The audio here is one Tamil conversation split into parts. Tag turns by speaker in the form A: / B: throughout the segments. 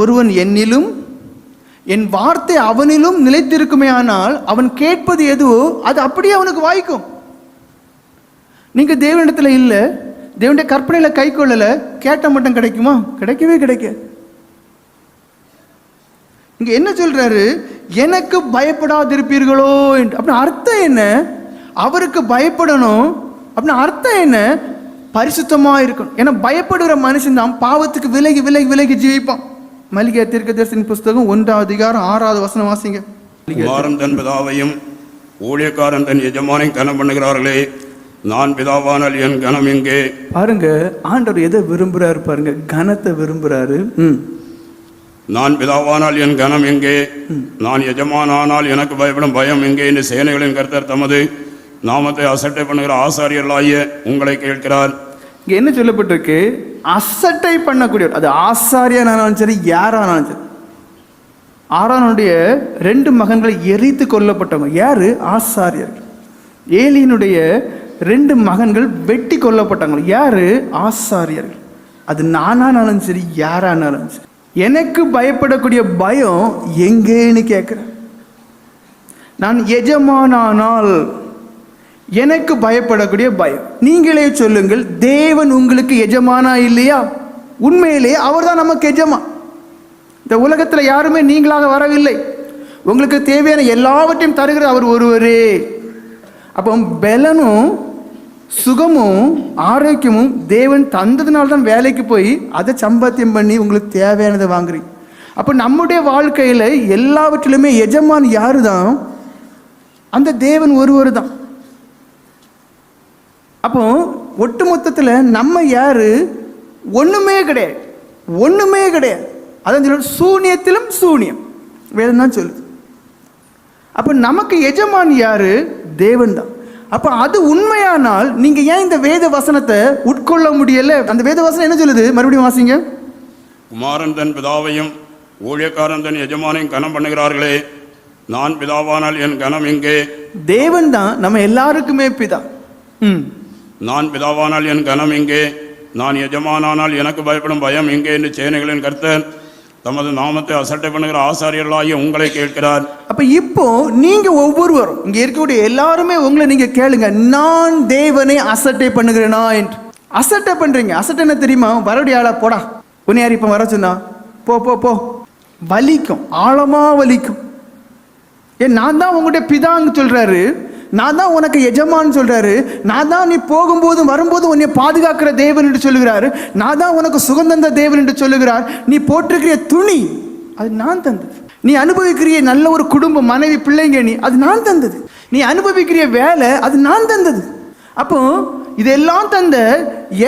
A: ஒருவன் என்னிலும் என் வார்த்தை அவனிலும் நிலைத்திருக்குமே ஆனால் அவன் கேட்பது எதுவோ அது அப்படியே அவனுக்கு வாய்க்கும். நீங்க தேவனிடத்தில் இல்லை தேவனுடைய கற்பனையில் கை கொள்ளலை கேட்ட மட்டும் கிடைக்குமா? கிடைக்கவே கிடைக்க. இங்க என்ன சொல்றாரு? எனக்கு பயப்படாதிருப்பீர்களோ என்று. அப்படின்னு அர்த்தம் என்ன? அவருக்கு பயப்படணும். அப்படின்னு அர்த்தம் என்ன? பரிசுத்தமாக இருக்கணும். ஏன்னா பயப்படுகிற மனுஷன் தான் பாவத்துக்கு விலகி விலகி விலகி ஜீவிப்பான். மல்லிகை தீர்க்கதரிசன புஸ்தகம் ஒன்றாவது அதிகாரம் ஆறாவது வசனம் வாசிங்க.
B: குமாரன் தன் பிதாவையும் ஊழியக்காரன் தன் எஜமானை கனம் பண்ணுகிறார்களே நான் பிதாவானால் என் கனம் எங்கே?
A: பாருங்க ஆண்டவர் எதை விரும்புறாரு பாருங்க கனத்தை விரும்புறாரு.
B: நான் பிதாவானால் என் கனம் எங்கே? நான் எஜமானானால் எனக்கு பயப்படும் பயம் எங்கே? என்று சேனைகளின் கர்த்தர் தமது நாமத்தை அசட்டை பண்ணுகிற ஆசாரியர்களாகிய உங்களை கேட்கிறார்.
A: இங்க என்ன சொல்லப்பட்டிருக்கு? அசட்டை பண்ணக்கூடியவர். அது ஆசாரியனானாலும் சரி யாரானாலும் சரி. ஆரானுடைய ரெண்டு மகன்களை எரித்து கொல்லப்பட்டவங்க. யாரு? ஆசாரியர்கள். ஏலியினுடைய ரெண்டு மகன்கள் வெட்டி கொல்லப்பட்டாங்க யாரு? ஆசாரியர்கள். அது நானானாலும் சரி யாரானாலும் சரி. எனக்கு பயப்படக்கூடிய பயம் எங்கேன்னு கேட்குறேன். நான் எஜமானானால் எனக்கு பயப்படக்கூடிய பயம். நீங்களே சொல்லுங்கள் தேவன் உங்களுக்கு எஜமானா இல்லையா? உண்மையிலே அவர்தான் நமக்கு எஜமான் இந்த உலகத்தில் யாருமே நீங்களாக வரவில்லை. உங்களுக்கு தேவையான எல்லாவற்றையும் தருகிற அவர் ஒருவரே. அப்போ பலனும் சுகமும் ஆரோக்கியமும் தேவன் தந்ததுனால தான் வேலைக்கு போய் அதை சம்பாத்தியம் பண்ணி உங்களுக்கு தேவையானதை வாங்குறீங்க. அப்போ நம்முடைய வாழ்க்கையில் எல்லாவற்றிலுமே எஜமான் யாரு தான் அந்த தேவன் ஒருவர் தான் அப்போ ஒட்டுமொத்தத்தில் நம்ம யாரு? ஒண்ணுமே கிடையாது. ஒண்ணுமே கிடையாது. அதான் சொல்ல சூனியத்திலும் சூனியம். வேதம் தான் சொல்லுது. அப்போ நமக்கு எஜமான் யாரு? தேவன் தான். அப்போ அது உண்மையானால் நீங்க ஏன் இந்த வேத வசனத்தை உட்கொள்ள முடியல? அந்த வேத வசனம் என்ன சொல்லுது? மறுபடியும் வாசிங்க.
B: குமாரன் தன் பிதாவையும் ஊழியக்காரன் தன் எஜமானையும் கனம் பண்ணுகிறார்களே. நான் பிதாவானால் என் கனம் எங்கே?
A: தேவன் தான் நம்ம எல்லாருக்குமே பிதா. ம்.
B: நான் பிதாவானால் என் கனம் எங்கே நான் எஜமானானால் எனக்கு பயப்படும் பயம் எங்கே என்று சேனைகளின் கருத்தன் தமது நாமத்தை அசட்டை பண்ணுகிற ஆசாரியர்களாகிய உங்களை கேட்கிறார்.
A: அப்ப இப்போ நீங்க ஒவ்வொருவரும் இங்க இருக்கக்கூடிய எல்லாருமே உங்களை நீங்க கேளுங்க. நான் தேவனை அசட்டை பண்ணுகிறேனா என்று. அசட்டை பண்றீங்க. அசட்டை என்ன தெரியுமா? வரடி ஆளா போடா. உன்னை இப்போ இப்ப வர சொன்னா? போ போ போ. வலிக்கும். ஆழமா வலிக்கும். ஏன் நான் தான் உங்கள்கிட்ட பிதாங்க சொல்றாரு. நான் தான் உனக்கு எஜமான்னு சொல்கிறாரு நான் தான் நீ போகும்போதும் வரும்போதும் உன்னை பாதுகாக்கிற தேவன் என்று சொல்லுகிறாரு. நான் தான் உனக்கு சுகந்தந்த தேவன் என்று சொல்லுகிறார். நீ போட்டிருக்கிற துணி அது நான் தந்தது. நீ அனுபவிக்கிற நல்ல ஒரு குடும்பம் மனைவி பிள்ளைங்க நீ அது நான் தந்தது. நீ அனுபவிக்கிற வேலை அது நான் தந்தது. அப்போ இதெல்லாம் தந்த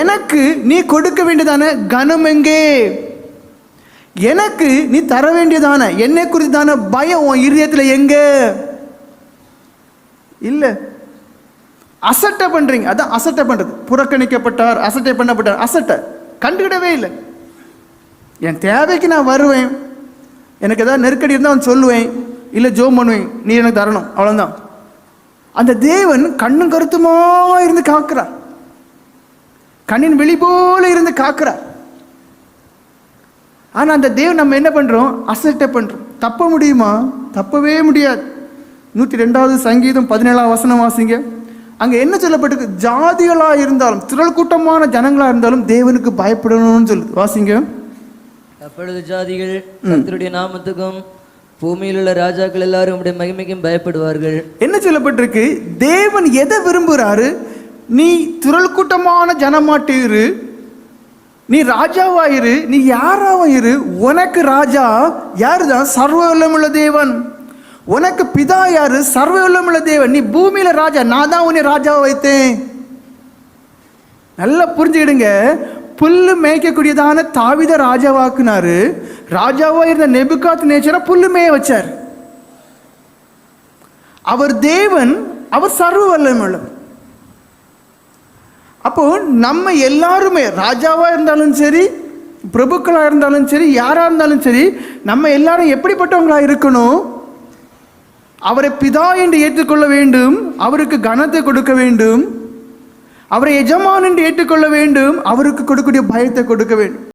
A: எனக்கு நீ கொடுக்க வேண்டியதான கனம் எங்கே? எனக்கு நீ தர வேண்டியதான என்னை குறித்தான பயம் உன் இருதயத்தில் எங்கே? இல்லை. அசட்டை பண்ணுறீங்க அதான் அசட்டை பண்ணுறது புறக்கணிக்கப்பட்டார் அசட்டை பண்ணப்பட்டார். அசட்டை. கண்டுக்கிடவே இல்லை. என் தேவைக்கு நான் வருவேன். எனக்கு ஏதாவது நெருக்கடி இருந்தால் அவன் சொல்லுவேன். இல்லை ஜோம் பண்ணுவேன். நீ எனக்கு தரணும். அவ்வளோதான் அந்த தேவன் கண்ணும் கருத்துமா இருந்து காக்கிறார். கண்ணின் வெளி போல இருந்து காக்கிறார். ஆனால் அந்த தேவன் நம்ம என்ன பண்ணுறோம் அசட்டை பண்ணுறோம் தப்ப முடியுமா? தப்பவே முடியாது. நூற்றி ரெண்டாவது சங்கீதம் பதினேழாம் வசனம் வாசிங்க. அங்கே என்ன சொல்லப்பட்டிருக்கு? ஜாதிகளாக இருந்தாலும் திரள் கூட்டமான ஜனங்களாக இருந்தாலும் தேவனுக்கு பயப்படணும்னு சொல்லுது வாசிங்க.
C: அப்பொழுது ஜாதிகள் கர்த்தருடைய நாமத்துக்கும் பூமியில் உள்ள ராஜாக்கள் எல்லாரும் உடைய மகிமைக்கும் பயப்படுவார்கள்.
A: என்ன சொல்லப்பட்டிருக்கு? தேவன் எதை விரும்புகிறாரு நீ திரள் கூட்டமான ஜனமாட்டிரு நீ ராஜாவாயிரு நீ யாராவாயிரு உனக்கு ராஜா யாரு தான் சர்வ வல்லமுள்ள தேவன். உனக்கு பிதா யாரு? சர்வ தேவன். நீ பூமியில ராஜா. நான் தான் உன்னை ராஜாவை வைத்தேன். நல்லா புரிஞ்சுக்கிடுங்க. புல்லு மேய்க்கக்கூடியதான தாவித ராஜாவாக்குனாரு. ராஜாவா இருந்த நெபுகாத் நேச்சரை புல்லு மேய வச்சார். அவர் தேவன் அவர் சர்வ வல்லமுள்ளவர் அப்போ நம்ம எல்லாருமே ராஜாவா இருந்தாலும் சரி பிரபுக்களா இருந்தாலும் சரி யாரா இருந்தாலும் சரி நம்ம எல்லாரும் எப்படிப்பட்டவங்களா இருக்கணும்? அவரை பிதா என்று ஏற்றுக்கொள்ள வேண்டும் அவருக்கு கனத்தை கொடுக்க வேண்டும். அவரை எஜமான் என்று ஏற்றுக்கொள்ள வேண்டும் அவருக்கு கொடுக்கக்கூடிய பயத்தை கொடுக்க வேண்டும்.